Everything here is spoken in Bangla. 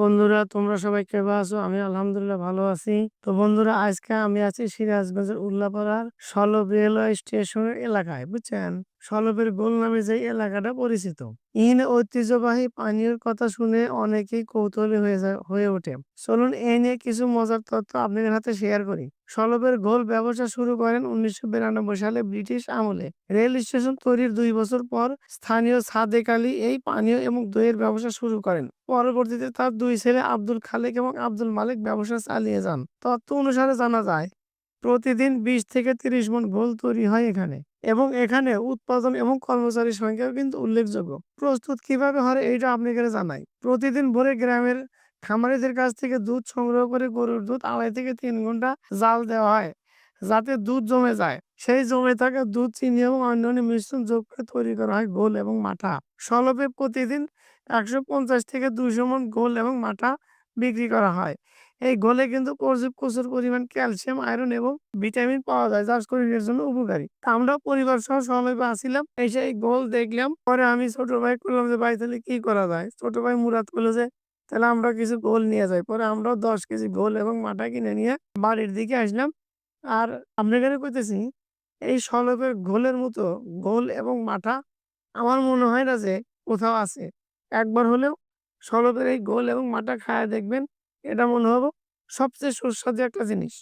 বন্ধুরা, তোমরা সবাই কেমন আছো? আমি আলহামদুলিল্লাহ ভালো আছি। তো বন্ধুরা, আজকে আমি আছি সিরাজগঞ্জের উল্লাপাড়ার সলব রেলওয়ে স্টেশনের এলাকায়, বুঝছেন? সলবের গোল নামে যে এলাকাটা পরিচিত। ইহিনে ঐতিহ্যবাহী পানীয়র কথা শুনে অনেকেই কৌতূহলী হয়ে হয়ে ওঠে। চলুন এই নিয়ে কিছু মজার তথ্য আপনাদের হাতে শেয়ার করি। সলবের গোল ব্যবসা শুরু করেন উনিশশো বিরানব্বই সালে ব্রিটিশ আমলে। রেল স্টেশন তৈরির দুই বছর পর স্থানীয় সাদেক আলী এই পানীয় এবং দইয়ের ব্যবসা শুরু করেন। পরবর্তীতে তার দুই ছেলে আব্দুল খালেক এবং আব্দুল মালিক ব্যবসা চালিয়ে যান। তথ্য অনুসারে জানা যায়, প্রতিদিন বিশ থেকে তিরিশ মন গোল তৈরি হয় এখানে এবং এখানে উৎপাদন এবং কর্মচারীর সংখ্যাও কিন্তু উল্লেখযোগ্য। প্রস্তুত কীভাবে হয় এইটা আপনাকে জানাই। প্রতিদিন ভোরে গ্রামের খামারিদের কাছ থেকে দুধ সংগ্রহ করে গরুর দুধ আড়াই থেকে তিন ঘণ্টা জাল দেওয়া হয়, যাতে দুধ জমে যায়। সেই জমে থাকা দুধ, চিনি এবং অন্যান্য মিশ্রণ যোগ করে তৈরি করা হয় গোল এবং মাঠা। সলপে প্রতিদিন একশো পঞ্চাশ থেকে দুইশো মন গোল এবং মাঠা বিক্রি করা হয়। এই গোলে কিন্তু প্রচুর পরিমাণ ক্যালসিয়াম, আয়রন এবং ভিটামিন পাওয়া যায়, যা শরীরের জন্য উপকারী। আমরা পরিবার সহ সলপে আসছিলাম এসে এই গোল দেখলাম। পরে আমি ছোট ভাই করলাম যে, ভাই, তাহলে কি করা যায়? ছোট ভাই মুরাদ করল যে তাহলে আমরা কিছু গোল নিয়ে যাই। পরে আমরাও দশ কেজি গোল এবং মাটা কিনে নিয়ে বাড়ির দিকে আসলাম। আর আপনাদের কইতেছি, এই সলপের গোলের মতো গোল এবং মাঠা আমার মনে হয় না যে কোথাও আছে। একবার হলেও সলপের এই গোল এবং মাটা খায়া দেখবেন, এটা মনে হব সবচেয়ে সুস্বাদু একটা জিনিস।